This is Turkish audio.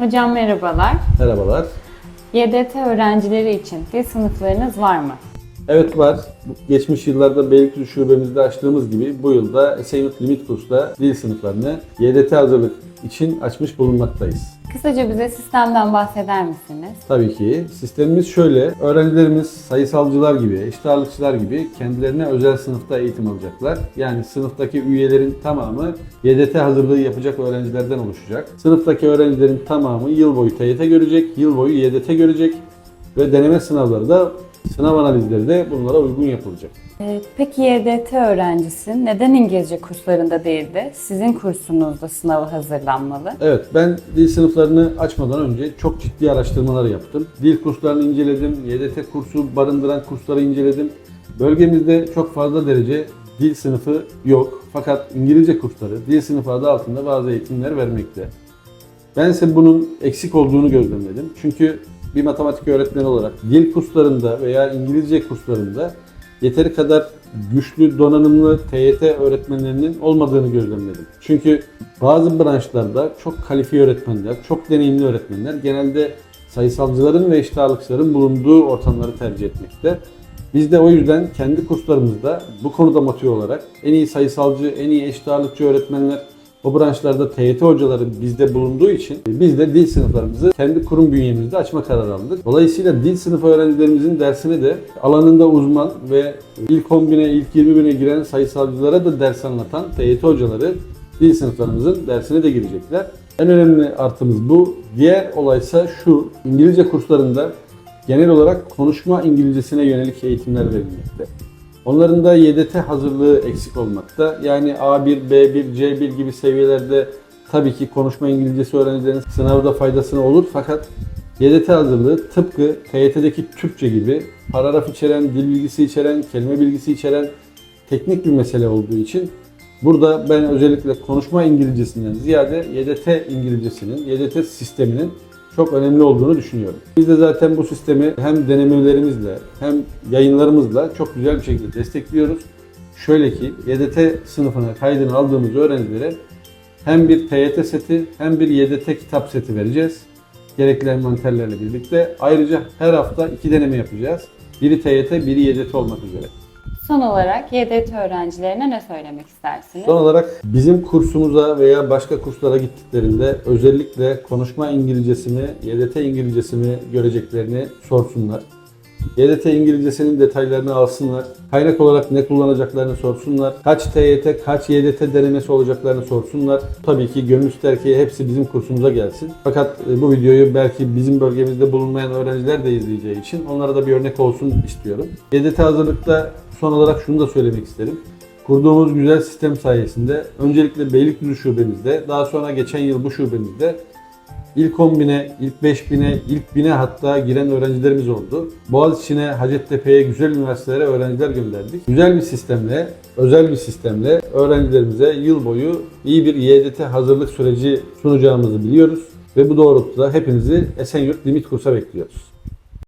Hocam merhabalar. Merhabalar. YDT öğrencileri için dil sınıflarınız var mı? Evet var. Geçmiş yıllarda Beylikdüzü şubemizde açtığımız gibi bu yılda Esenyurt Limit Kurs'ta dil sınıflarını YDT hazırlık için açmış bulunmaktayız. Kısaca bize sistemden bahseder misiniz? Tabii ki sistemimiz şöyle. Öğrencilerimiz sayısalcılar gibi, eşit ağırlıkçılar gibi kendilerine özel sınıfta eğitim alacaklar. Yani sınıftaki üyelerin tamamı YDT hazırlığı yapacak öğrencilerden oluşacak. Sınıftaki öğrencilerin tamamı yıl boyu TYT görecek, yıl boyu YDT görecek ve deneme sınavları da sınav analizleri de bunlara uygun yapılacak. Ee, Peki YDT öğrencisi neden İngilizce kurslarında değil de sizin kursunuzda sınava hazırlanmalı? Evet, ben dil sınıflarını açmadan önce çok ciddi araştırmalar yaptım. Dil kurslarını inceledim, YDT kursu barındıran kursları inceledim. Bölgemizde çok fazla derece dil sınıfı yok. Fakat İngilizce kursları dil sınıfı adı altında bazı eğitimler vermekte. Ben ise bunun eksik olduğunu gözlemledim. Çünkü bir matematik öğretmeni olarak dil kurslarında veya İngilizce kurslarında yeteri kadar güçlü, donanımlı TYT öğretmenlerinin olmadığını gözlemledim. Çünkü bazı branşlarda çok kalifiye öğretmenler, çok deneyimli öğretmenler genelde sayısalcıların ve eşit ağırlıkçıların bulunduğu ortamları tercih etmekte. Biz de o yüzden kendi kurslarımızda bu konuda motive olarak en iyi sayısalcı, en iyi eşit ağırlıkçı öğretmenler, o branşlarda TYT hocaları bizde bulunduğu için biz de dil sınıflarımızı kendi kurum bünyemizde açma kararı aldık. Dolayısıyla dil sınıfı öğrencilerimizin dersine de alanında uzman ve ilk 10 bine, ilk 20 bine giren sayısalcılara da ders anlatan TYT hocaları dil sınıflarımızın dersine de girecekler. En önemli artımız bu. Diğer olaysa şu, İngilizce kurslarında genel olarak konuşma İngilizcesine yönelik eğitimler verilmekte. Onların da YDT hazırlığı eksik olmakta. Yani A1, B1, C1 gibi seviyelerde tabii ki konuşma İngilizcesi öğrencilerin sınavda faydasına olur fakat YDT hazırlığı tıpkı TYT'deki Türkçe gibi paragraf içeren, dil bilgisi içeren, kelime bilgisi içeren teknik bir mesele olduğu için burada ben özellikle konuşma İngilizcesinden ziyade YDT İngilizcesinin, YDT sisteminin çok önemli olduğunu düşünüyorum. Biz de zaten bu sistemi hem denemelerimizle hem yayınlarımızla çok güzel bir şekilde destekliyoruz. Şöyle ki YDT sınıfına kaydını aldığımız öğrencilere hem bir TYT seti hem bir YDT kitap seti vereceğiz. Gerekli envanterlerle birlikte. Ayrıca her hafta iki deneme yapacağız. Biri TYT, biri YDT olmak üzere. Son olarak YDT öğrencilerine ne söylemek istersiniz? Son olarak bizim kursumuza veya başka kurslara gittiklerinde özellikle konuşma İngilizcesini, YDT İngilizcesini göreceklerini sorsunlar. YDT İngilizcesinin detaylarını alsınlar. Kaynak olarak ne kullanacaklarını sorsunlar. Kaç TYT, kaç YDT denemesi olacaklarını sorsunlar. Tabii ki gönül ister ki hepsi bizim kursumuza gelsin. Fakat e, bu videoyu belki bizim bölgemizde bulunmayan öğrenciler de izleyeceği için onlara da bir örnek olsun istiyorum. YDT hazırlıkta son olarak şunu da söylemek isterim. Kurduğumuz güzel sistem sayesinde öncelikle Beylikdüzü şubemizde, daha sonra geçen yıl bu şubemizde ilk 10 bine, ilk 5 bine, ilk bine hatta giren öğrencilerimiz oldu. Boğaziçi'ne, Hacettepe'ye, güzel üniversitelere öğrenciler gönderdik. Güzel bir sistemle, özel bir sistemle öğrencilerimize yıl boyu iyi bir YDT hazırlık süreci sunacağımızı biliyoruz. Ve bu doğrultuda hepinizi Esenyurt Limit Kurs'a bekliyoruz.